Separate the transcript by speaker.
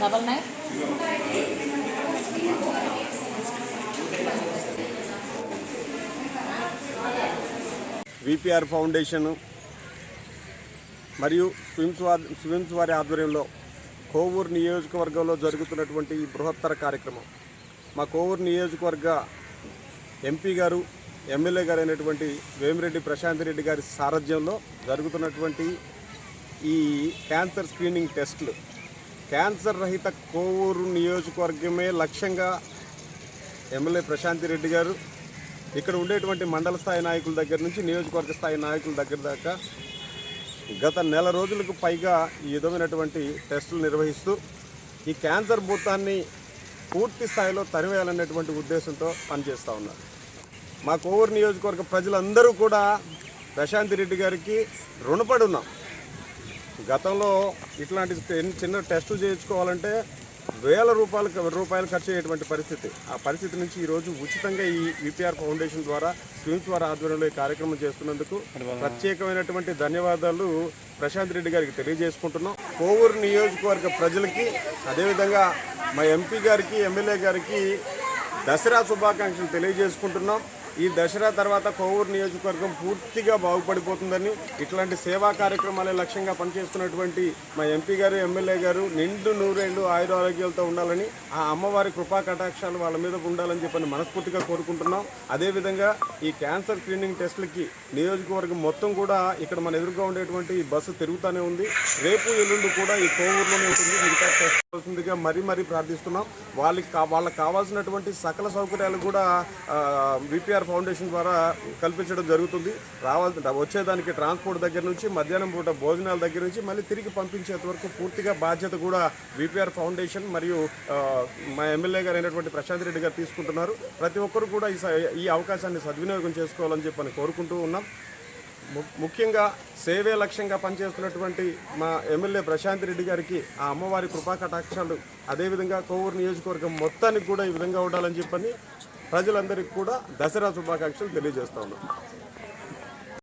Speaker 1: Double nine
Speaker 2: VPR foundation మరియు స్విమ్స్ వారి స్విమ్స్ వారి ఆధ్వర్యంలో కోవూరు నియోజకవర్గంలో జరుగుతున్నటువంటి ఈ బృహత్తర కార్యక్రమం. మా కోవూరు నియోజకవర్గ ఎంపీ గారు ఎమ్మెల్యే గారు అయినటువంటి వేమిరెడ్డి ప్రశాంత్ రెడ్డి గారి సారథ్యంలో జరుగుతున్నటువంటి ఈ క్యాన్సర్ స్క్రీనింగ్ టెస్టులు. క్యాన్సర్ రహిత కోవూరు నియోజకవర్గమే లక్ష్యంగా ఎమ్మెల్యే ప్రశాంతి రెడ్డి గారు ఇక్కడ ఉండేటువంటి మండల స్థాయి నాయకుల దగ్గర నుంచి నియోజకవర్గ స్థాయి నాయకుల దగ్గర దాకా గత నెల రోజులకు పైగా ఈ విధమైనటువంటి టెస్టులు నిర్వహిస్తూ ఈ క్యాన్సర్ భూతాన్ని పూర్తి స్థాయిలో తరివేయాలనేటువంటి ఉద్దేశంతో పనిచేస్తూ ఉన్నారు. మా కోవూరు నియోజకవర్గ ప్రజలందరూ కూడా ప్రశాంతి రెడ్డి గారికి రుణపడి ఉన్నాం గతంలో ఇట్లాంటి చిన్న- టెస్టు చేయించుకోవాలంటే వేల రూపాయలు రూపాయలు ఖర్చు అయ్యేటువంటి పరిస్థితి. ఆ పరిస్థితి నుంచి ఈరోజు ఉచితంగా ఈ విపిఆర్ ఫౌండేషన్ ద్వారా స్విమ్స్ వారి ఆధ్వర్యంలో ఈ కార్యక్రమం చేస్తున్నందుకు ప్రత్యేకమైనటువంటి ధన్యవాదాలు ప్రశాంత్ రెడ్డి గారికి తెలియజేసుకుంటున్నాం. కోవూరు నియోజకవర్గ ప్రజలకి అదేవిధంగా మా ఎంపీ గారికి ఎమ్మెల్యే గారికి దసరా శుభాకాంక్షలు తెలియజేసుకుంటున్నాం. ఈ దసరా తర్వాత కోవూరు నియోజకవర్గం పూర్తిగా బాగుపడిపోతుందని ఇట్లాంటి సేవా కార్యక్రమాలే లక్ష్యంగా పనిచేస్తున్నటువంటి మా ఎంపీ గారు ఎమ్మెల్యే గారు నిండు నూరేళ్ళు ఆయుర ఆరోగ్యాలతో ఉండాలని ఆ అమ్మవారి కృపా కటాక్షాలు వాళ్ళ మీద ఉండాలని చెప్పని మనస్ఫూర్తిగా కోరుకుంటున్నాం. అదేవిధంగా ఈ క్యాన్సర్ స్క్రీనింగ్ టెస్టులకి నియోజకవర్గం మొత్తం కూడా ఇక్కడ మన ఎదురుగా ఉండేటువంటి ఈ బస్సు తిరుగుతూనే ఉంది. రేపు ఎల్లుండి కూడా ఈ కోవూరులోనే ఉంటుంది. మిగతా టెస్ట్ అవుతుందిగా మరీ మరీ ప్రార్థిస్తున్నాం. వాళ్ళకి వాళ్ళకి కావాల్సినటువంటి సకల సౌకర్యాలు కూడా విపిఆర్ ఫౌండేషన్ ద్వారా కల్పించడం జరుగుతుంది. రావాల్సి వచ్చేదానికి ట్రాన్స్పోర్ట్ దగ్గర నుంచి మధ్యాహ్నం పూట భోజనాల దగ్గర నుంచి మళ్ళీ తిరిగి పంపించేంత వరకు పూర్తిగా బాధ్యత కూడా విపిఆర్ ఫౌండేషన్ మరియు మా ఎమ్మెల్యే గారు అయినటువంటి ప్రశాంత్ రెడ్డి గారు తీసుకుంటున్నారు. ప్రతి ఒక్కరు కూడా ఈ స- ఈ అవకాశాన్ని సద్వినియోగం చేసుకోవాలని చెప్పని కోరుకుంటూ ఉన్నాం. ము- ముఖ్యంగా సేవే లక్ష్యంగా పనిచేస్తున్నటువంటి మా ఎమ్మెల్యే ప్రశాంత్ రెడ్డి గారికి ఆ అమ్మవారి కృపా కటాక్షాలు అదేవిధంగా కోవూరు నియోజకవర్గం మొత్తానికి కూడా ఈ విధంగా ఉండాలని చెప్పని ప్రజలందరికీ కూడా దసరా శుభాకాంక్షలు తెలియజేస్తా ఉన్నాం.